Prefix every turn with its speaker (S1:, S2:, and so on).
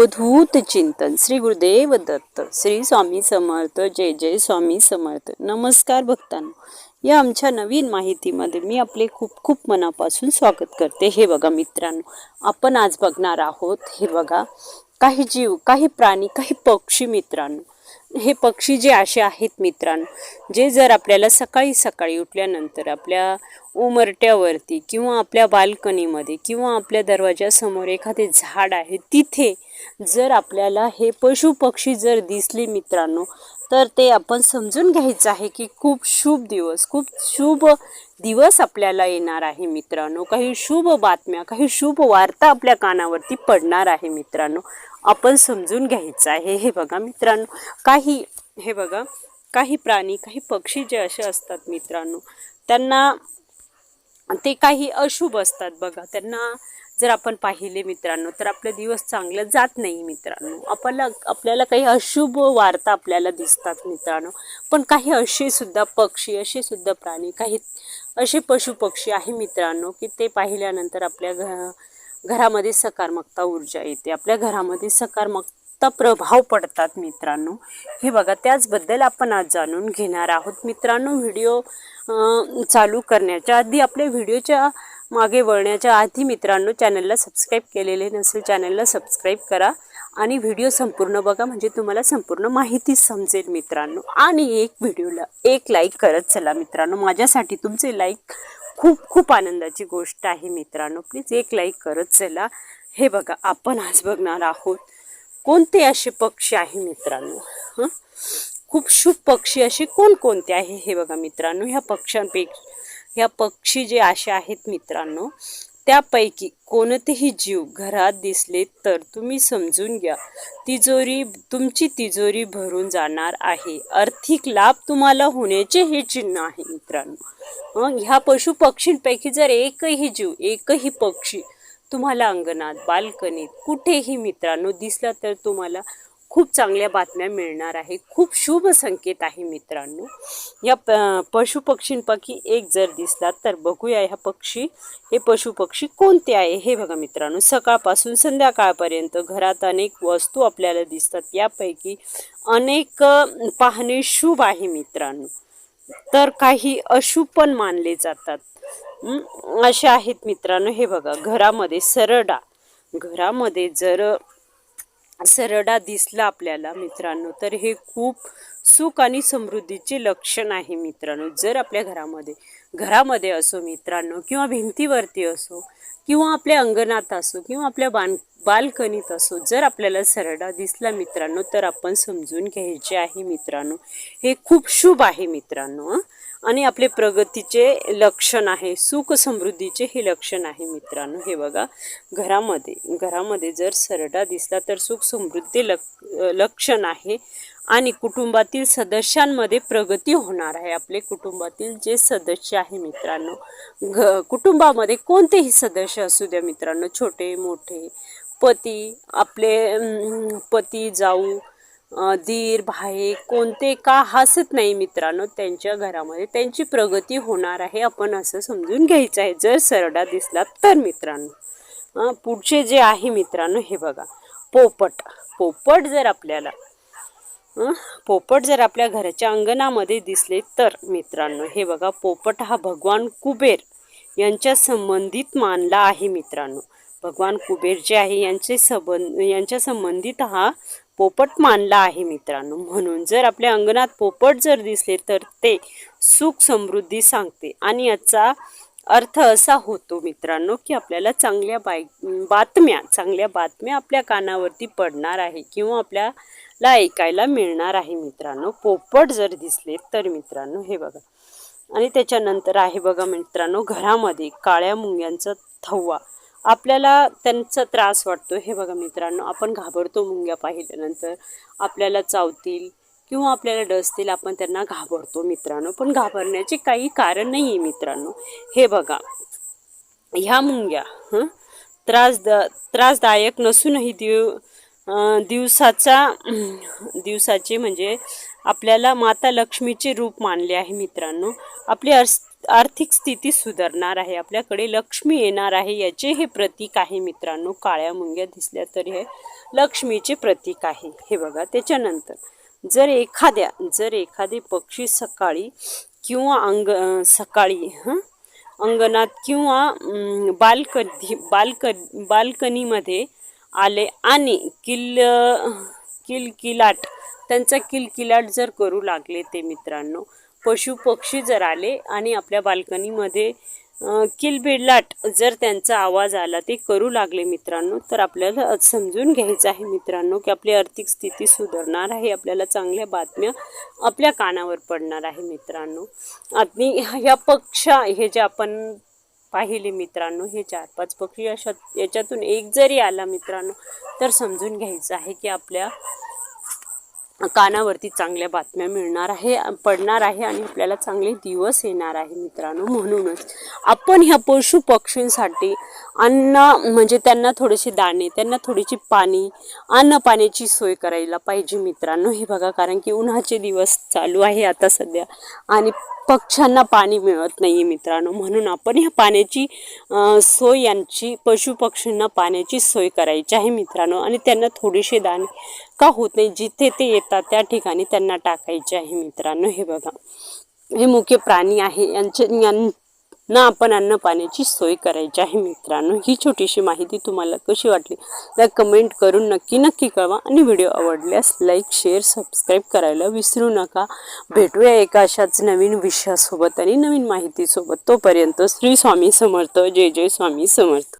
S1: अवधूत चिंतन. श्री गुरुदेव दत्त श्री स्वामी समर्थ जय जय स्वामी समर्थ. नमस्कार भक्तांनो. या आमच्या नवीन माहितीमध्ये मी आपले खूप खूप मनापासून स्वागत करते. हे बघा मित्रांनो आपण आज बघणार आहोत हे बघा काही जीव काही प्राणी काही पक्षी मित्रांनो. हे पक्षी जे असे आहेत मित्रांनो जे जर आपल्याला सकाळी सकाळी उठल्यानंतर आपल्या उमरट्यावरती किंवा आपल्या बाल्कनीमध्ये किंवा आपल्या दरवाजासमोर एखादे झाड आहे तिथे जर आपल्याला हे पशु पक्षी जर दिसले मित्रांनो तर ते आपण समजून घ्यायचं आहे की खूप शुभ दिवस खूप शुभ दिवस आपल्याला येणार आहे मित्रांनो. काही शुभ बातम्या काही शुभ वार्ता आपल्या कानावरती पडणार आहे मित्रांनो. आपण समजून घ्यायचं आहे. हे बघा मित्रांनो काही हे बघा काही प्राणी काही पक्षी जे असे असतात मित्रांनो त्यांना ते काही अशुभ असतात बघा. त्यांना जर आपण पाहिले मित्रांनो तर आपले दिवस चांगलं जात नाही मित्रांनो. आपल्याला आपल्याला काही अशुभ वार्ता आपल्याला दिसतात मित्रांनो. पण काही असे सुद्धा पक्षी असे सुद्धा प्राणी काही असे पशु पक्षी आहे मित्रांनो की ते पाहिल्यानंतर आपल्या घ घरामध्ये सकारात्मकता ऊर्जा येते. आपल्या घरामध्ये जास्त प्रभाव पडतात मित्रांनो. हे बघा त्याचबद्दल आपण आज जाणून घेणार आहोत. मित्रांनो व्हिडिओ चालू करण्याच्या आधी आपल्या व्हिडिओच्या मागे वळण्याच्या आधी मित्रांनो चॅनलला सबस्क्राईब केलेले नसेल चॅनलला सबस्क्राईब करा आणि व्हिडिओ संपूर्ण बघा म्हणजे तुम्हाला संपूर्ण माहिती समजेल मित्रांनो. आणि एक व्हिडिओला एक लाईक करत चला मित्रांनो. माझ्यासाठी तुमचे लाईक खूप खूप आनंदाची गोष्ट आहे मित्रांनो. प्लीज एक लाईक करत चला. हे बघा आपण आज बघणार आहोत. कोणते असे पक्षी आहे मित्रांनो हां? खूप शुभ पक्षी असे कोणकोणते आहे हे बघा मित्रांनो ह्या पक्ष्यांपैकी ह्या पक्षी जे असे आहेत मित्रांनो त्यापैकी कोणतेही जीव घरात दिसले तर तुम्ही समजून घ्या. तिजोरी तुमची तिजोरी भरून जाणार आहे. आर्थिक लाभ तुम्हाला होण्याचे हे चिन्ह आहे मित्रांनो. मग ह्या पशु पक्षींपैकी जर एकही जीव एकही पक्षी तुम्हाला अंगणात बाल्कनीत कुठेही मित्रांनो दिसला तर तुम्हाला खूप चांगल्या बातम्या मिळणार आहे. खूप शुभ संकेत आहे मित्रांनो. या प पशुपक्षींपैकी एक जर दिसला तर बघूया ह्या पक्षी हे पशुपक्षी कोणते आहे हे बघा मित्रांनो. सकाळपासून संध्याकाळपर्यंत घरात अनेक वस्तू आपल्याला दिसतात. यापैकी अनेक पाहणे शुभ आहे मित्रांनो. तर काही अशुभ पण मानले जातात. असे आहेत मित्रांनो हे बघा घरामध्ये सरडा. घरामध्ये जर सरडा दिसला आपल्याला मित्रांनो तर हे खूप सुख आणि समृद्धीचे लक्षण आहे मित्रांनो. जर आपल्या घरामध्ये घरामध्ये असो मित्रांनो किंवा भिंतीवरती असो किंवा आपल्या अंगणात असो किंवा आपल्या बान बालकणीत असो जर आपल्याला सरडा दिसला मित्रांनो तर आपण समजून घ्यायचे आहे मित्रांनो. हे खूप शुभ आहे मित्रांनो आणि आपले प्रगतीचे लक्षण आहे सुख समृद्धीचे हे लक्षण आहे मित्रांनो. हे बघा घरामध्ये घरामध्ये जर सरडा दिसला तर सुख समृद्धी लक लक्षण आहे आणि कुटुंबातील सदस्यांमध्ये प्रगती होणार आहे. आपले कुटुंबातील जे सदस्य आहे मित्रांनो घ कुटुंबामध्ये कोणतेही सदस्य असू द्या मित्रांनो छोटे मोठे पती आपले पती जाऊ दीर भाई कोणते का हसत नाही मित्रांनो त्यांच्या घरामध्ये. त्यांची प्रगती होणार आहे आपण असं समजून घ्यायचं आहे. जर सरडा दिसला तर मित्रांनो. पुढचे जे आहे मित्रांनो हे बघा. पोपट. पोपट जर आपल्याला पोपट जर आपल्या घराच्या अंगणामध्ये दिसले तर मित्रांनो हे बघा पोपट हा भगवान कुबेर यांच्या संबंधित मानला आहे मित्रांनो. भगवान कुबेर जे आहे यांचे संबंध यांच्या संबंधित हा पोपट मानला आहे मित्रांनो. म्हणून जर आपल्या अंगणात पोपट जर दिसले तर ते सुख समृद्धी सांगते. आणि याचा अर्थ असा होतो मित्रांनो की आपल्याला चांगल्या बाय बातम्या चांगल्या बातम्या आपल्या कानावरती पडणार आहे किंवा आपल्याला ऐकायला मिळणार आहे मित्रांनो. पोपट जर दिसले तर मित्रांनो हे बघा. आणि त्याच्यानंतर आहे बघा मित्रांनो घरामध्ये काळ्या मुंग्यांचा थव्वा आपल्याला त्यांचा त्रास वाटतो. हे बघा मित्रांनो आपण घाबरतो मुंग्या पाहिल्यानंतर आपल्याला चावतील किंवा आपल्याला डसतील आपण त्यांना घाबरतो मित्रांनो. पण घाबरण्याचे काही कारण नाही आहे मित्रांनो. हे बघा ह्या मुंग्या हं? त्रास द त्रासदायक नसूनही दिव दिवसाचा दिवसाचे म्हणजे आपल्याला माता लक्ष्मीचे रूप मानले आहे मित्रांनो. आपली अस आर्थिक स्थिती सुधारणार आहे. आपल्याकडे लक्ष्मी येणार आहे याचे हे प्रतीक आहे मित्रांनो. काळ्या मुंग्या दिसल्या तरी हे लक्ष्मीचे प्रतीक आहे. हे बघा त्याच्यानंतर जर एखाद्या जर एखादे पक्षी सकाळी किंवा अंग सकाळी हं? अंगणात किंवा बालकधी बालक बाल्कनीमध्ये आले आणि किल किलकिलाट त्यांचा किलकिलाट जर करू लागले ते मित्रांनो पशु पक्षी जर आले आणि आपल्या बाल्कनीमध्ये किलबिडलाट जर त्यांचा आवाज आला ते करू लागले मित्रांनो. तर आपल्याला समजून घ्यायचं आहे मित्रांनो की आपली आर्थिक स्थिती सुधारणार आहे आपल्याला चांगल्या बातम्या आपल्या कानावर पडणार आहे मित्रांनो. आणि ह्या पक्षा हे जे आपण पाहिले मित्रांनो हे चार पाच पक्षी अशा याच्यातून एक जरी आला मित्रांनो तर समजून घ्यायचं आहे की आपल्या कानावरती चांगल्या बातम्या मिळणार आहे पडणार आहे आणि आपल्याला चांगले दिवस येणार आहे मित्रांनो म्हणूनच. आपण ह्या पशु पक्षींसाठी अन्न म्हणजे त्यांना थोडेसे दाणे त्यांना थोडीशी पाणी अन्न पाण्याची सोय करायला पाहिजे मित्रांनो. हे बघा कारण की उन्हाचे दिवस चालू आहे आता सध्या आणि पक्ष्यांना पाणी मिळत नाही मित्रांनो. म्हणून आपण ह्या पाण्याची सोय यांची पशु पक्षींना पाण्याची सोय करायची आहे मित्रांनो. आणि त्यांना थोडेसे दाणे का होत नाही जिथे ते येत असतात त्या ठिकाणी त्यांना टाकायचे आहे मित्रांनो. हे बघा. हे मुख्य प्राणी आहे. यांचे यांना आपण अन्न पाण्याची सोय करायची आहे मित्रांनो. ही छोटीशी माहिती तुम्हाला कशी वाटली? तर कमेंट करून नक्की नक्की कळवा. आणि व्हिडिओ आवडल्यास लाईक शेअर सबस्क्राईब करायला विसरू नका. भेटूया एका अशाच नवीन विषयासोबत आणि नवीन माहितीसोबत. तोपर्यंत श्री स्वामी समर्थ. जय जय स्वामी समर्थ.